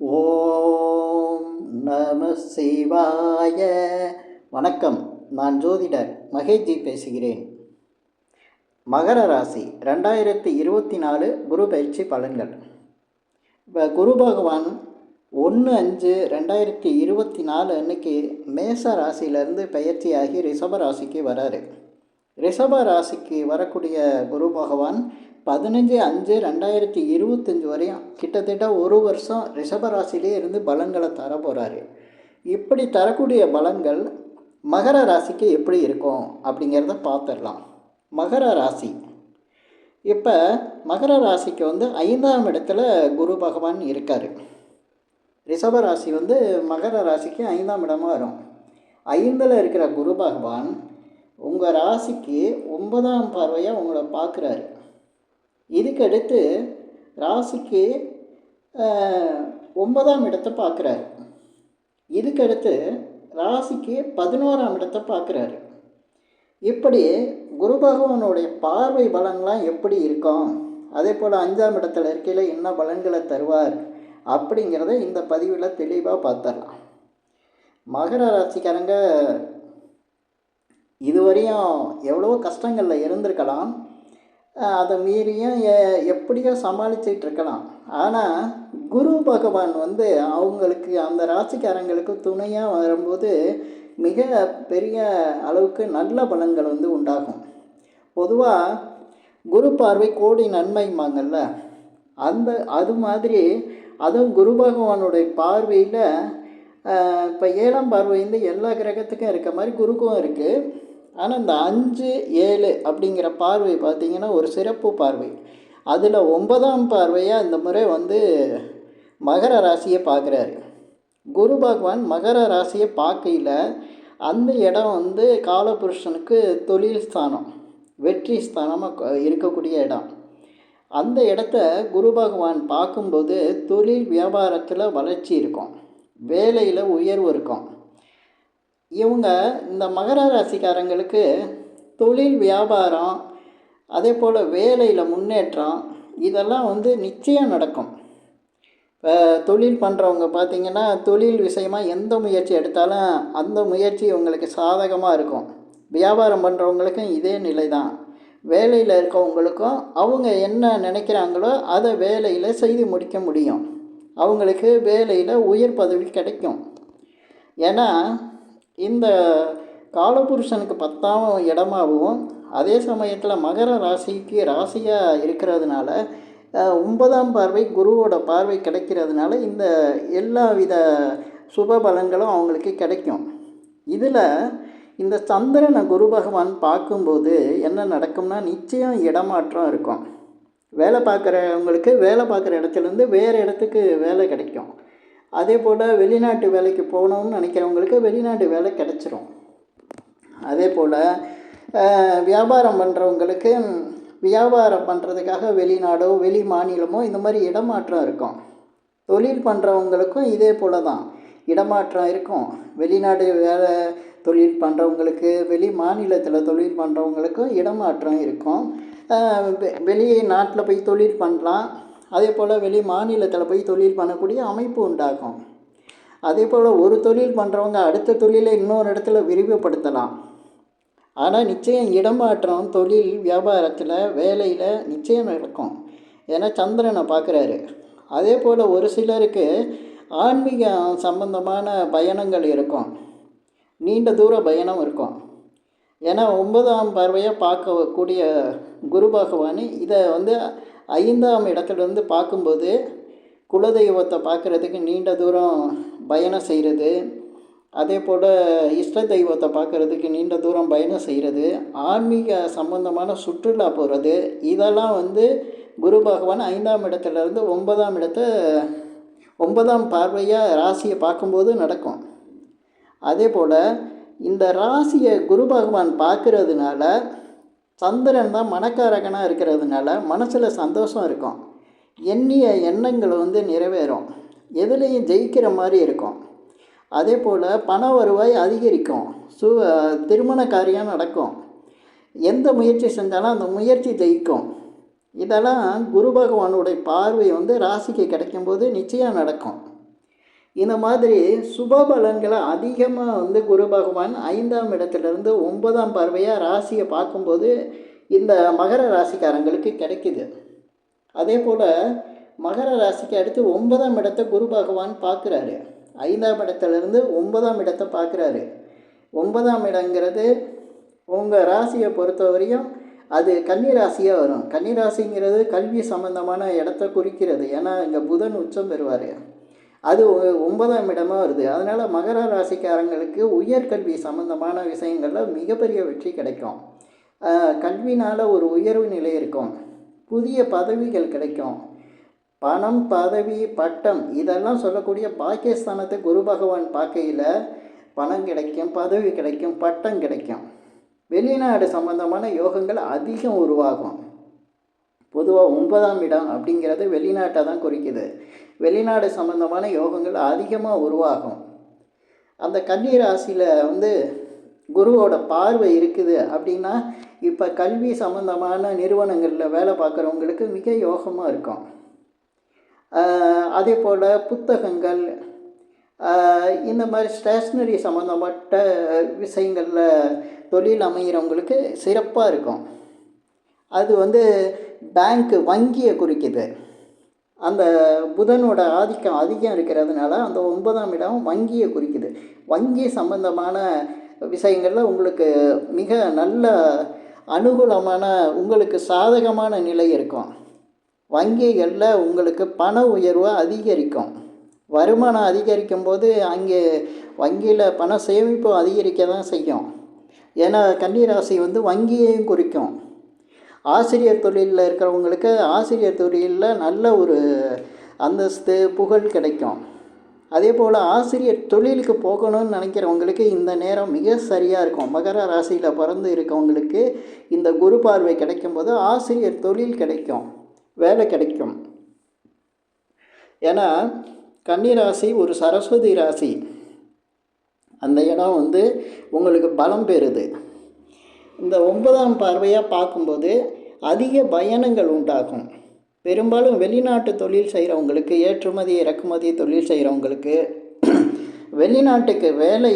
ஓம் நம சிவாய. வணக்கம் நான் ஜோதிடர் மகேஷ்ஜி பேசுகிறேன். மகர ராசி ரெண்டாயிரத்தி இருபத்தி நாலு குரு பயிற்சி பலன்கள். இப்போ குரு பகவான் ஒன்று அஞ்சு ரெண்டாயிரத்தி இருபத்தி நாலு அன்னைக்கு மேச ராசியிலேருந்து பயிற்சியாகி ரிஷப ராசிக்கு வராரு. ரிஷப ராசிக்கு வரக்கூடிய குரு பகவான் பதினஞ்சு அஞ்சு ரெண்டாயிரத்தி இருபத்தஞ்சி வரையும் கிட்டத்தட்ட ஒரு வருஷம் ரிஷபராசிலே இருந்து பலன்களை தர போகிறாரு இப்படி தரக்கூடிய பலன்கள் மகர ராசிக்கு எப்படி இருக்கும் அப்படிங்கிறத பார்த்துடலாம் மகர ராசி. இப்போ மகர ராசிக்கு வந்து ஐந்தாம் இடத்துல குரு பகவான் இருக்கார். ரிஷப ராசி வந்து மகர ராசிக்கு ஐந்தாம் இடமாக வரும். ஐந்தில் இருக்கிற குரு பகவான் உங்கள் ராசிக்கு ஒன்பதாம் பார்வையாக உங்களை பார்க்குறாரு இதுக்கடுத்து ராசிக்கு ஒன்பதாம் இடத்தை பார்க்குறாரு. இதுக்கடுத்து ராசிக்கு பதினோராம் இடத்தை பார்க்குறாரு. இப்படி குரு பகவானுடைய பார்வை பலன்லாம் எப்படி இருக்கும்? அதே போல் அஞ்சாம் இடத்துல இருக்கையில் என்ன பலன்களை தருவார் அப்படிங்கிறத இந்த பதிவில் தெளிவாக பார்த்துடலாம். மகர ராசிக்காரங்க இதுவரையும் எவ்வளோ கஷ்டங்களில் இருந்திருக்கலாம். அதை மீறியும் எப்படியோ சமாளிச்சுட்டு இருக்கலாம் ஆனால் குரு பகவான் வந்து அவங்களுக்கு அந்த ராசிக்காரங்களுக்கு துணையாக வரும்போது மிக பெரிய அளவுக்கு நல்ல பலன்கள் வந்து உண்டாகும். பொதுவாக குரு பார்வை கோடி நன்மைமாங்கல்ல அந்த அது மாதிரி அதுவும் குரு பகவானுடைய பார்வையில் இப்போ ஏழாம் பார்வை வந்து எல்லா கிரகத்துக்கும் இருக்க மாதிரி குருக்கும் இருக்குது ஆனால் இந்த அஞ்சு ஏழு அப்படிங்கிற பார்வை பார்த்திங்கன்னா ஒரு சிறப்பு பார்வை. அதில் ஒன்பதாம் பார்வையாக இந்த முறை வந்து மகர ராசியை பார்க்குறாரு. குரு பகவான் மகர ராசியை பார்க்கையில் அந்த இடம் வந்து காலபுருஷனுக்கு தொழில் ஸ்தானம் வெற்றி ஸ்தானமாக இருக்கக்கூடிய இடம். அந்த இடத்த குரு பகவான் பார்க்கும்போது தொழில் வியாபாரத்தில் வளர்ச்சி இருக்கும். வேலையில் உயர்வு இருக்கும். இவங்க இந்த மகர ராசிக்காரங்களுக்கு தொழில் வியாபாரம் அதே போல் வேலையில் முன்னேற்றம் இதெல்லாம் வந்து நிச்சயம் நடக்கும். இப்போ தொழில் பண்ணுறவங்க பார்த்திங்கன்னா தொழில் விஷயமாக எந்த முயற்சி எடுத்தாலும் அந்த முயற்சி உங்களுக்கு சாதகமாக இருக்கும். வியாபாரம் பண்ணுறவங்களுக்கும் இதே நிலை தான் வேலையில் இருக்கவங்களுக்கும் அவங்க என்ன நினைக்கிறாங்களோ அதை வேலையில் செய்து முடிக்க முடியும். அவங்களுக்கு வேலையில் உயர் பதவி கிடைக்கும். ஏன்னா இந்த காலபுருஷனுக்கு பத்தாம் இடமாகவும் அதே சமயத்தில் மகர ராசிக்கு ராசியாக இருக்கிறதுனால ஒன்பதாம் பார்வை குருவோட பார்வை கிடைக்கிறதுனால இந்த எல்லா வித சுப பலன்களும் அவங்களுக்கு கிடைக்கும். இதில் இந்த சந்திரனை குரு பகவான் பார்க்கும்போது என்ன நடக்கும்னா நிச்சயம் இடமாற்றம் இருக்கும். வேலை பார்க்குறவங்களுக்கு வேலை பார்க்குற இடத்துலேருந்து வேறு இடத்துக்கு வேலை கிடைக்கும். அதே போல் வெளிநாட்டு வேலைக்கு போகணும்னு நினைக்கிறவங்களுக்கு வெளிநாட்டு வேலை கிடச்சிரும். அதே போல் வியாபாரம் பண்ணுறவங்களுக்கு வியாபாரம் பண்ணுறதுக்காக வெளிநாடோ வெளி மாநிலமோ இந்த மாதிரி இடமாற்றம் இருக்கும். தொழில் பண்ணுறவங்களுக்கும் இதே போல் தான். இடமாற்றம் இருக்கும். வெளிநாடு வேலை தொழில் பண்ணுறவங்களுக்கு வெளி மாநிலத்தில் தொழில் பண்ணுறவங்களுக்கும் இடமாற்றம் இருக்கும். வெளி நாட்டில் போய் தொழில் பண்ணலாம். அதே போல் வெளி மாநிலத்தில் போய் தொழில் பண்ணக்கூடிய அமைப்பு உண்டாகும். அதே போல் ஒரு தொழில் பண்ணுறவங்க அடுத்த தொழிலை இன்னொரு இடத்துல விரிவுபடுத்தலாம். ஆனால் நிச்சயம் இடமாற்றம் தொழில் வியாபாரத்தில் வேலையில் நிச்சயம் நடக்கும். ஏன்னா சந்திரனை பார்க்குறாரு அதே போல் ஒரு சிலருக்கு ஆன்மீக சம்பந்தமான பயணங்கள் இருக்கும். நீண்ட தூர பயணம் இருக்கும். ஏன்னா ஒன்பதாம் பார்வையாக பார்க்கக்கூடிய குரு பகவான் இதை வந்து ஐந்தாம் இடத்துலேருந்து பார்க்கும்போது குலதெய்வத்தை பார்க்குறதுக்கு நீண்ட தூரம் பயணம் செய்கிறது. அதே போல் இஷ்ட தெய்வத்தை பார்க்குறதுக்கு நீண்ட தூரம் பயணம் செய்கிறது. ஆன்மீக சம்பந்தமான சுற்றுலா போகிறது இதெல்லாம் வந்து குரு பகவான் ஐந்தாம் இடத்துலேருந்து ஒன்பதாம் இடத்த ஒன்பதாம் பார்வையாக ராசியை பார்க்கும்போது நடக்கும். அதே போல் இந்த ராசியை குரு பகவான் பார்க்குறதுனால சந்திரன் தான் மனக்காரகனாக இருக்கிறதுனால மனசில் சந்தோஷம் இருக்கும். எண்ணிய எண்ணங்கள் வந்து நிறைவேறும். எதுலேயும் ஜெயிக்கிற மாதிரி இருக்கும். அதே போல் பண வருவாய் அதிகரிக்கும். சு திருமண காரியம் நடக்கும். எந்த முயற்சி செஞ்சாலும் அந்த முயற்சி ஜெயிக்கும். இதெல்லாம் குரு பகவானுடைய பார்வை வந்து ராசிக்கு கிடைக்கும்போது நிச்சயம் நடக்கும். இந்த மாதிரி சுப பலன்களை அதிகமாக வந்து குரு பகவான் ஐந்தாம் இடத்துலேருந்து ஒன்பதாம் பார்வையாக ராசியை பார்க்கும்போது இந்த மகர ராசிக்காரங்களுக்கு கிடைக்குது. அதே போல் மகர ராசிக்கு அடுத்து ஒன்பதாம் இடத்தை குரு பகவான் பார்க்குறாரு. ஐந்தாம் இடத்துலேருந்து ஒன்பதாம் இடத்தை பார்க்குறாரு. ஒன்பதாம் இடங்கிறது உங்கள் ராசியை பொறுத்தவரையும் அது கன்னி ராசியாக வரும். கன்னிராசிங்கிறது கல்வி சம்மந்தமான இடத்த குறிக்கிறது. ஏன்னா இங்கே புதன் உச்சம் பெறுவார். அது ஒ- ஒன்பதாம் இடமாக வருது. அதனால் மகர ராசிக்காரங்களுக்கு உயர்கல்வி சம்மந்தமான விஷயங்களில் மிகப்பெரிய வெற்றி கிடைக்கும். கல்வினால் ஒரு உயர்வு நிலை இருக்கும். புதிய பதவிகள் கிடைக்கும். பணம் பதவி பட்டம் இதெல்லாம் சொல்லக்கூடிய பாகிஸ்தானத்து குரு பகவான் பார்க்கையில் பணம் கிடைக்கும் பதவி கிடைக்கும் பட்டம் கிடைக்கும். வெளிநாடு சம்பந்தமான யோகங்கள் அதிகம் உருவாகும். பொதுவாக ஒன்பதாம் இடம் அப்படிங்கிறது வெளிநாட்டை தான் குறிக்குது. வெளிநாடு சம்பந்தமான யோகங்கள் அதிகமாக உருவாகும். அந்த கன்னி ராசியில் வந்து குருவோட பார்வை இருக்குது அப்படின்னா இப்போ கல்வி சம்பந்தமான நிறுவனங்களில் வேலை பார்க்குறவங்களுக்கு மிக யோகமாக இருக்கும். அதே போல் புத்தகங்கள் இந்த மாதிரி ஸ்டேஷ்னரி சம்மந்தப்பட்ட விஷயங்களில் தொழில் அமைகிறவங்களுக்கு சிறப்பாக இருக்கும். அது வந்து பேங்க்கு வங்கியை குறிக்குது. அந்த புதனோட ஆதிக்கம் அதிகம் இருக்கிறதுனால அந்த ஒன்பதாம் இடம் வங்கியை குறிக்குது. வங்கி சம்பந்தமான விஷயங்களில் உங்களுக்கு மிக நல்ல அனுகூலமான உங்களுக்கு சாதகமான நிலை இருக்கும். வங்கிகளில் உங்களுக்கு பண உயர்வு அதிகரிக்கும். வருமானம் அதிகரிக்கும் போது அங்கே வங்கியில் பண சேமிப்பு அதிகரிக்க தான் செய்யும். ஏன்னா கன்னிராசி வந்து வங்கியையும் குறிக்கும். ஆசிரியர் தொழிலில் இருக்கிறவங்களுக்கு ஆசிரியர் தொழிலில் நல்ல ஒரு அந்தஸ்து புகழ் கிடைக்கும். அதே போல் ஆசிரியர் தொழிலுக்கு போகணும்னு நினைக்கிறவங்களுக்கு இந்த நேரம் மிக சரியாக இருக்கும். மகர ராசியில் பிறந்து இருக்கவங்களுக்கு இந்த குரு பார்வை கிடைக்கும்போது ஆசிரியர் தொழில் கிடைக்கும். வேலை கிடைக்கும். ஏன்னா கன்னி ராசி ஒரு சரஸ்வதி ராசி. அந்த இடம் வந்து உங்களுக்கு பலம் பெறுது. இந்த ஒன்பதாம் பார்வையாக பார்க்கும்போது அதிக பயணங்கள் உண்டாகும். பெரும்பாலும் வெளிநாட்டு தொழில் செய்கிறவங்களுக்கு ஏற்றுமதி இறக்குமதி தொழில் செய்கிறவங்களுக்கு வெளிநாட்டுக்கு வேலை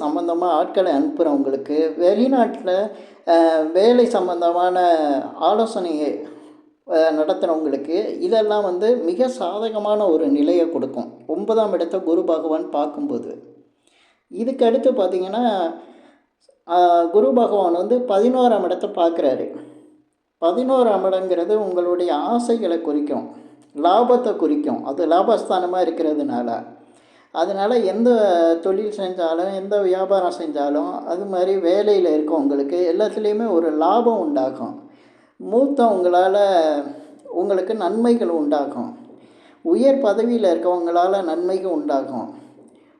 சம்மந்தமாக ஆட்களை அனுப்புகிறவங்களுக்கு வெளிநாட்டில் வேலை சம்மந்தமான ஆலோசனையை நடத்துகிறவங்களுக்கு இதெல்லாம் வந்து மிக சாதகமான ஒரு நிலையை கொடுக்கும். ஒன்பதாம் இடத்தை குரு பகவான் பார்க்கும்போது. இதுக்கு அடுத்து பார்த்திங்கன்னா குரு பகவான் வந்து பதினோராம் இடத்தை பார்க்குறாரு. பதினோராம் இடங்கிறது உங்களுடைய ஆசைகளை குறிக்கும் லாபத்தை குறிக்கும். அது லாபஸ்தானமாக இருக்கிறதுனால. அதனால் எந்த தொழில் செஞ்சாலும் எந்த வியாபாரம் செஞ்சாலும் அது மாதிரி வேலையில் இருக்கவங்களுக்கு எல்லாத்துலேயுமே ஒரு லாபம் உண்டாகும். மூத்தவங்களால் உங்களுக்கு நன்மைகள் உண்டாகும். உயர் பதவியில் இருக்கவங்களால் நன்மைகள் உண்டாகும்.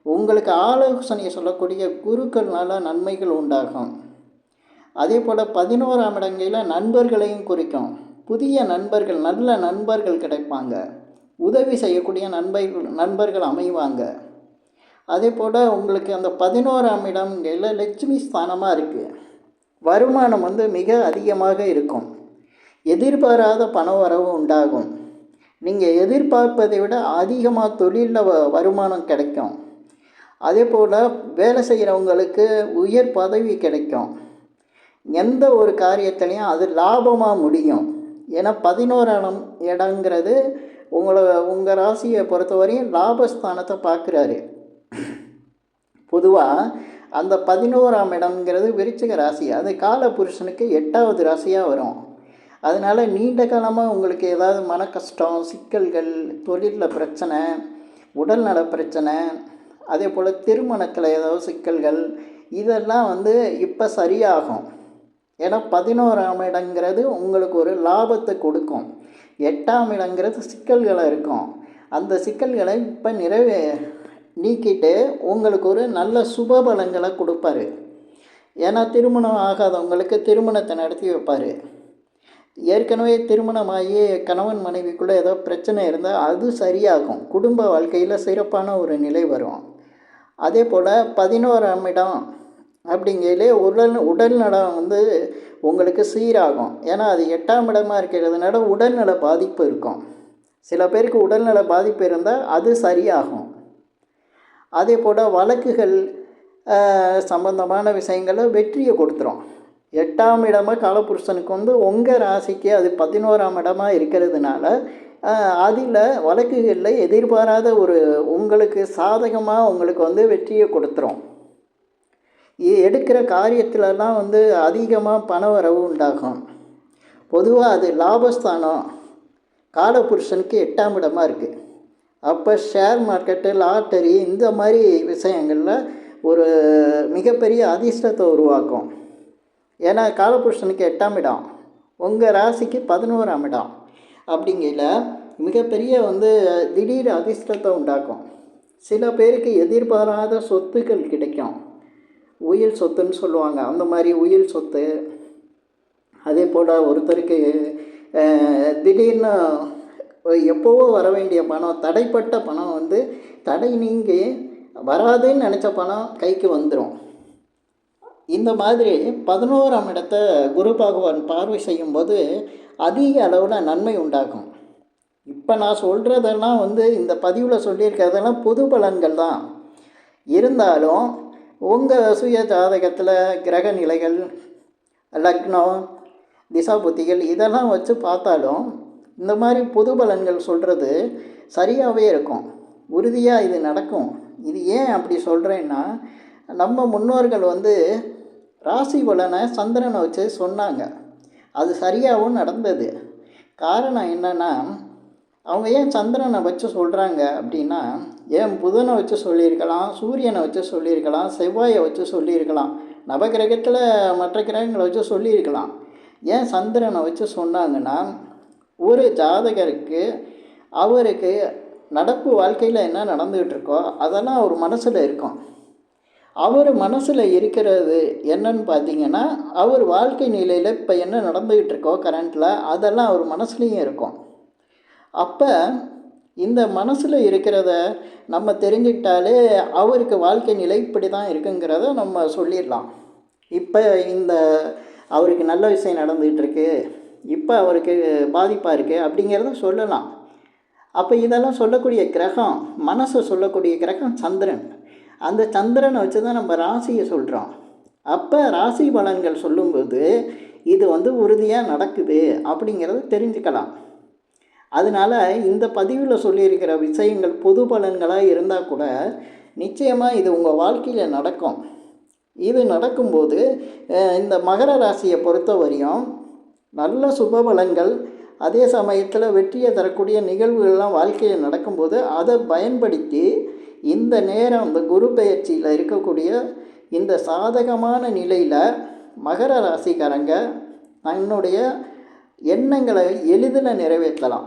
உங்களுக்கு ஆலோசனை சொல்லக்கூடிய குருக்கள்னால நன்மைகள் உண்டாகும். அதே போல் பதினோராம் இடங்களில் நண்பர்களையும் குறிக்கும். புதிய நண்பர்கள் நல்ல நண்பர்கள் கிடைப்பாங்க. உதவி செய்யக்கூடிய நண்பர்கள் நண்பர்கள் அமைவாங்க. அதே போல் உங்களுக்கு அந்த பதினோராம் இடம்கையில் லட்சுமி ஸ்தானமாக இருக்குது வருமானம் வந்து மிக அதிகமாக இருக்கும். எதிர்பாராத பண வரவு உண்டாகும். நீங்கள் எதிர்பார்ப்பதை விட அதிகமாக தொழிலில் வ வருமானம் கிடைக்கும். அதே போல் வேலை செய்கிறவங்களுக்கு உயர் பதவி கிடைக்கும். எந்த ஒரு காரியத்திலையும் அது லாபமாக முடியும். ஏன்னா பதினோராம் இடங்கிறது உங்களை உங்கள் ராசியை பொறுத்தவரையும் லாபஸ்தானத்தை பார்க்குறாரு. பொதுவாக அந்த பதினோராம் இடம்ங்கிறது விருச்சிக ராசி. அது கால புருஷனுக்கு எட்டாவது ராசியாக வரும். அதனால் நீண்ட காலமாக உங்களுக்கு ஏதாவது மன கஷ்டம் சிக்கல்கள் தொழிலில் பிரச்சனை உடல்நல பிரச்சனை அதே போல் திருமணத்தில் ஏதாவது சிக்கல்கள் இதெல்லாம் வந்து இப்போ சரியாகும். ஏன்னா பதினோராம் இடங்கிறது உங்களுக்கு ஒரு லாபத்தை கொடுக்கும். எட்டாம் இடங்கிறது சிக்கல்களை இருக்கும். அந்த சிக்கல்களை இப்போ நிறைவே நீக்கிட்டு உங்களுக்கு ஒரு நல்ல சுப பலங்களை கொடுப்பாரு. ஏன்னா திருமணம் ஆகாதவங்களுக்கு திருமணத்தை நடத்தி வைப்பார். ஏற்கனவே திருமணமாகி கணவன் மனைவிக்குள்ளே ஏதோ பிரச்சனை இருந்தால் அது சரியாகும். குடும்ப வாழ்க்கையில் சிறப்பான ஒரு நிலை வரும். அதே போல் பதினோராம் இடம் அப்படிங்கையிலே உடல் உடல் நலம் வந்து உங்களுக்கு சீராகும். ஏன்னா அது எட்டாம் இடமாக இருக்கிறதுனால உடல்நல பாதிப்பு இருக்கும். சில பேருக்கு உடல்நல பாதிப்பு இருந்தால் அது சரியாகும். அதே போல் வழக்குகள் சம்பந்தமான விஷயங்களை வெற்றியை கொடுத்துரும். எட்டாம் இடமாக காலபுருஷனுக்கு வந்து உங்கள் ராசிக்கு அது பதினோராம் இடமாக இருக்கிறதுனால அதில் வழக்குகளில் எதிர்பாராத ஒரு உங்களுக்கு சாதகமாக உங்களுக்கு வந்து வெற்றியை கொடுத்துரும். எடுக்கிற காரியத்திலலாம் வந்து அதிகமாக பண வரவு உண்டாகும். பொதுவாக அது லாபஸ்தானம். காலபுருஷனுக்கு எட்டாம் இடமாக இருக்குது அப்போ ஷேர் மார்க்கெட்டு லாட்டரி இந்த மாதிரி விஷயங்களில் ஒரு மிகப்பெரிய அதிர்ஷ்டத்தை உருவாக்கும். ஏன்னா காலபுருஷனுக்கு எட்டாம் இடம். உங்கள் ராசிக்கு பதினோராம் இடம். அப்படிங்கையில் மிகப்பெரிய வந்து திடீர் அதிர்ஷ்டத்தை உண்டாக்கும். சில பேருக்கு எதிர்பாராத சொத்துக்கள் கிடைக்கும். உயில் சொத்துன்னு சொல்லுவாங்க. அந்த மாதிரி உயில் சொத்து. அதே போல் ஒருத்தருக்கு திடீர்னு எப்போவோ வர வேண்டிய பணம் தடைப்பட்ட பணம் வந்து தடை நீங்கி வராதுன்னு நினச்ச பணம் கைக்கு வந்துடும் இந்த மாதிரி பதினோராம் இடத்த குரு பகவான் பார்வை செய்யும்போது அதிக அளவில் நன்மை உண்டாகும். இப்போ நான் சொல்கிறதெல்லாம் வந்து இந்த பதிவில் சொல்லியிருக்கிறதெல்லாம் பொது பலன்கள் தான். இருந்தாலும் உங்கள் சுய ஜாதகத்தில் கிரக நிலைகள் லக்னம் திசாபுத்திகள் இதெல்லாம் வச்சு பார்த்தாலும் இந்த மாதிரி பொது பலன்கள் சொல்கிறது சரியாகவே இருக்கும். உறுதியாக இது நடக்கும். இது ஏன் அப்படி சொல்கிறேன்னா நம்ம முன்னோர்கள் வந்து ராசி பலனை சந்திரனை வச்சு சொன்னாங்க. அது சரியாகவும் நடந்தது. காரணம் என்னென்னா அவங்க ஏன் சந்திரனை வச்சு சொல்கிறாங்க அப்படின்னா ஏன் புதனை வச்சு சொல்லியிருக்கலாம் சூரியனை வச்சு சொல்லியிருக்கலாம் செவ்வாயை வச்சு சொல்லியிருக்கலாம் நவகிரகத்தில் மற்ற கிரகங்களை வச்சு சொல்லியிருக்கலாம். ஏன் சந்திரனை வச்சு சொன்னாங்கன்னா ஒரு ஜாதகருக்கு அவருக்கு நடப்பு வாழ்க்கையில் என்ன நடந்துகிட்டு இருக்கோ அதெல்லாம் அவர் மனசில் இருக்கும். அவர் மனசில் இருக்கிறது என்னன்னு பார்த்தீங்கன்னா அவர் வாழ்க்கை நிலையில் இப்போ என்ன நடந்துக்கிட்டு இருக்கோ கரண்ட்டில் அதெல்லாம் அவர் மனசுலேயும் இருக்கும். அப்போ இந்த மனசில் இருக்கிறத நம்ம தெரிஞ்சுக்கிட்டாலே அவருக்கு வாழ்க்கை நிலை இப்படி தான் இருக்குங்கிறத நம்ம சொல்லிடலாம். இப்போ இந்த அவருக்கு நல்ல விஷயம் நடந்துகிட்ருக்கு இப்போ அவருக்கு பாதிப்பாக இருக்குது அப்படிங்கிறத சொல்லலாம். அப்போ இதெல்லாம் சொல்லக்கூடிய கிரகம் மனசை சொல்லக்கூடிய கிரகம் சந்திரன். அந்த சந்திரனை வச்சு தான் நம்ம ராசியை சொல்கிறோம் அப்போ ராசி பலன்கள் சொல்லும்போது இது வந்து உறுதியாக நடக்குது அப்படிங்கிறத தெரிஞ்சுக்கலாம். அதனால் இந்த பதிவில் சொல்லியிருக்கிற விஷயங்கள் பொது பலன்களாக இருந்தால் கூட நிச்சயமாக இது உங்கள் வாழ்க்கையில் நடக்கும். இது நடக்கும்போது இந்த மகர ராசியை பொறுத்த வரையும் நல்ல சுப பலன்கள் அதே சமயத்தில் வெற்றியை தரக்கூடிய நிகழ்வுகள்லாம் வாழ்க்கையில் நடக்கும்போது அதை பயன்படுத்தி இந்த நேரம் இந்த குரு பயிற்சியில் இருக்கக்கூடிய இந்த சாதகமான நிலையில் மகர ராசிக்காரங்க தன்னுடைய எண்ணங்களை எளிதில் நிறைவேற்றலாம்.